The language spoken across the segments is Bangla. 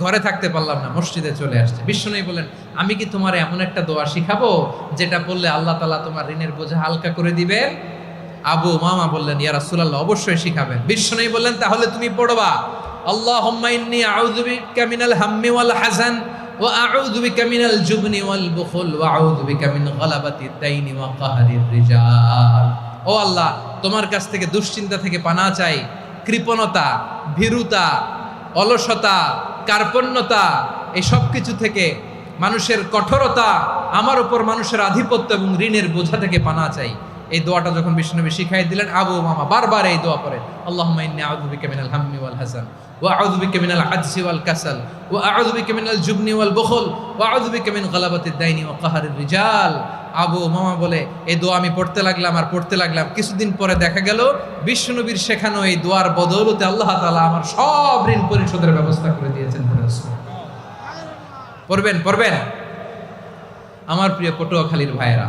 ঘরে থাকতে পারলাম না, মসজিদে চলে আসছে। বিষ্ণু বলেন আমি কি তোমার এমন একটা দোয়া শিখাবো, যেটা বললে আল্লাহ তালা তোমার ঋণের বোঝা হালকা করে দিবেন? আবু মামা বললেন, ইয়া রাসূলুল্লাহ, অবশ্যই শিখাবেন। বিষ্ণু বললেন, তাহলে তুমি পড়বা, আল্লাহুম্মা ইন্নী আউযু বিকা মিনাল হাম্মি ওয়াল হাযান, ওয়া আউযু বিকা মিনাল জুবনি ওয়াল বুখল, ওয়া আউযু বিকা মিন গালাবাতি দাইনি ওয়া কাহরির ও আল্লাহ, তোমার কাছ থেকে দুশ্চিন্তা থেকে পানা চাই, কৃপণতা, ভীরুতা, অলসতা কার্পণ্যতা, এই সব কিছু থেকে মানুষের কঠোরতা, আমার উপর মানুষের আধিপত্য এবং ঋণের বোঝা থেকে পানা চাই। এই দোয়াটা যখন বিষ্ণুনবী শিখাই দিলেন, আবু মামা বারবার এই দোয়া পড়ে। আল্লাহুম্মা ইন্নী আউযু বিকা মিনাল হাম্মি ওয়াল হাসান, ওয়া আউযু বিকা মিনাল আজজি ওয়াল কাসাল, ওয়া আউযু বিকা মিনাল জুবনি ওয়াল বুখল, ওয়া আউযু বিকা মিন গালাবাতিদ দাইনি ওয়া কাহরির রিজাল। আবু মামা বলে, এই দোয়া আমি পড়তে লাগলাম আর পড়তে লাগলাম। কিছুদিন পরে দেখা গেল বিষ্ণুনবীর শেখানো এই দোয়ার বদৌলতে আল্লাহ তাআলা আমার সব ঋণ পরিশোধের ব্যবস্থা করে দিয়েছেন পড়ে পড়বেন পড়বেন? আমার প্রিয় পটুয়াখালীর ভাইয়েরা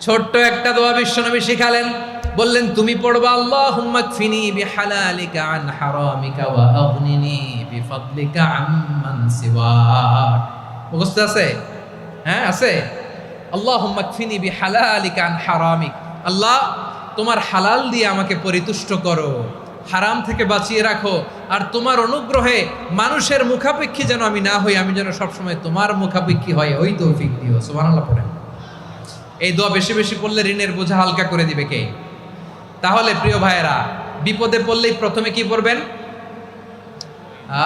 ছোট্ট একটা দোয়া বিশ্বনবী শিখালেন। বললেন, তুমি পড়বা, আল্লাহুম্মা কফিনি বিহালালিকা আন হারামিকা ওয়া আগনিনি বিফাদলিকা আম্মান সিওয়াক। মুখস্থ আছে? হ্যাঁ আছে। আল্লাহুম্মা কফিনি বিহালালিকা আন হারামিক। আল্লাহ, তোমার হালাল দিয়ে আমাকে পরিতুষ্ট করো, হারাম থেকে বাঁচিয়ে রাখো, আর তোমার অনুগ্রহে মানুষের মুখাপেক্ষী যেন আমি না হই, আমি যেন সবসময় তোমার মুখাপেক্ষী হয় ওই তৌফিক দিও। সুবহানাল্লাহ পড়েন। এই দোয়া বেশি বেশি পড়লে ঋণের বোঝা হালকা করে দিবে কে? তাহলে প্রিয় ভাইয়েরা, বিপদে পড়লেই প্রথমে কি পড়বেন? আ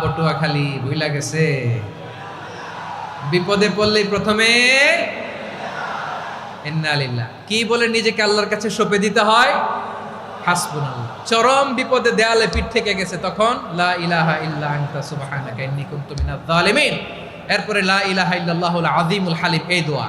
পটুয়া খালি ভুইলা গেছে? বিপদে পড়লেই প্রথমে কি বলে নিজেকে আল্লাহর কাছে সঁপে দিতে হয়? চরম বিপদে দেয়ালে পিঠ থেকে গেছে তখন, লা এরপরে লা ইলাহা ইল্লাল্লাহুল হালিম, এই দোয়া।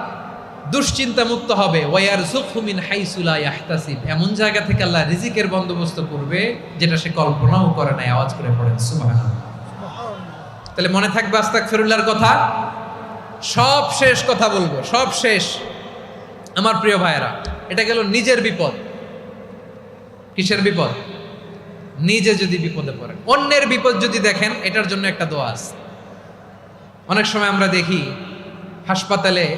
দুশ্চিন্তা মুক্ত হবে ওয়ার সুখমিন হাইসুলা ইয়াহতাসিব। এমন জায়গা থেকে আল্লাহ রিজিকের বন্দোবস্ত করবে, যেটা সে কল্পনাও করে নাই, আওয়াজ করে পড়েন, সুবহানাল্লাহ। তাহলে মনে থাকবে আস্তাক ফিরুল্লাহর কথা? সব শেষ কথা বলব, সব শেষ। আমার প্রিয় ভাইয়েরা, এটা গেল নিজের বিপদ। কিসের বিপদ? নিজে যদি বিপদে পড়েন। অন্যের বিপদ যদি দেখেন, এটার জন্য একটা দোয়া আছে। অনেক সময় আমরা দেখি, হাসপাতালে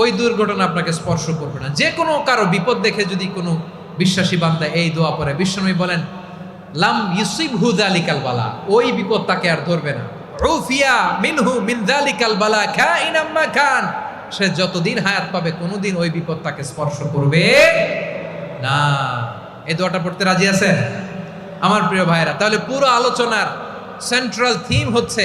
ওই দুর্ঘটনা আপনাকে স্পর্শ করবে না। যে কোনো কারও বিপদ দেখে যদি কোনো বিশ্বাসী বান্দা এই দোয়া পরে বিশ্বনবী বলেন, লাম ইউসিব হু দালিকাল বালা ওই বিপদ তাকে আর ধরবে না। রুফিয়া মিনহু মিন দালিকাল বালা খাইন আম্মা খান সে যতদিন হায়াত পাবে, কোনোদিন ওই বিপদ তাকে স্পর্শ করবে না। এই দোয়াটা পড়তে রাজি আছেন? আমার প্রিয় ভাইরা তাহলে পুরো আলোচনার সেন্ট্রাল থিম হচ্ছে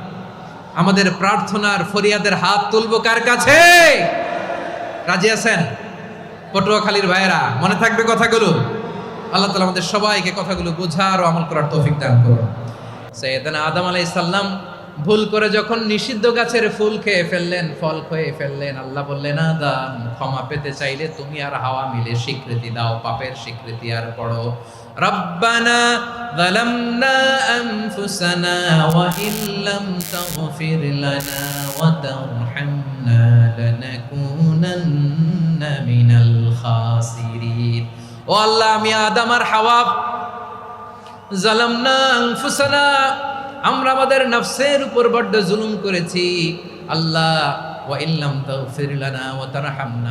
আমাদের প্রার্থনার ফরিয়াদের হাত তুলব কার কাছে? রাজি আছেন? পটুয়াখালীর ভাইয়েরা, মনে থাকবে কথাগুলো? আল্লাহ তালা আমাদের সবাইকে কথাগুলো বোঝার ও আমল করার তৌফিক দান করুন। সৈয়দানা আদম আলাই সাল্লাম ভুল করে যখন নিষিদ্ধ গাছের ফুল খেয়ে ফেললেন ফল খেয়ে ফেললেন আল্লাহ বললেন আদম ক্ষমা পেতে চাইলে তুমি আর হাওয়া মিলে স্বীকৃতি দাও পাপের স্বীকৃতি আর পড়ো রব্বানা ظلمنا أنفسنا وإن لم تغفر لنا وترحمنا لنكونن من الخاسرين ও আল্লাহ আমি আদম আর হাওয়া জালামনা আনফুসানা আমরা আমাদের নফসের উপর বড্ড জুলুম করেছি। আল্লাহ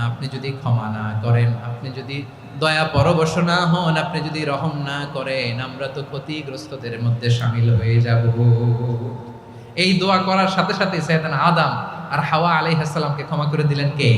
আপনি যদি ক্ষমা না করেন, আপনি যদি দয়া পরবশ না হন, আপনি যদি রহম না করেন, আমরা তো ক্ষতিগ্রস্তদের মধ্যে সামিল হয়ে যাব। এই দোয়া করার সাথে সাথে আদম আর হাওয়া আলাইহিস সালামকে ক্ষমা করে দিলেন কে?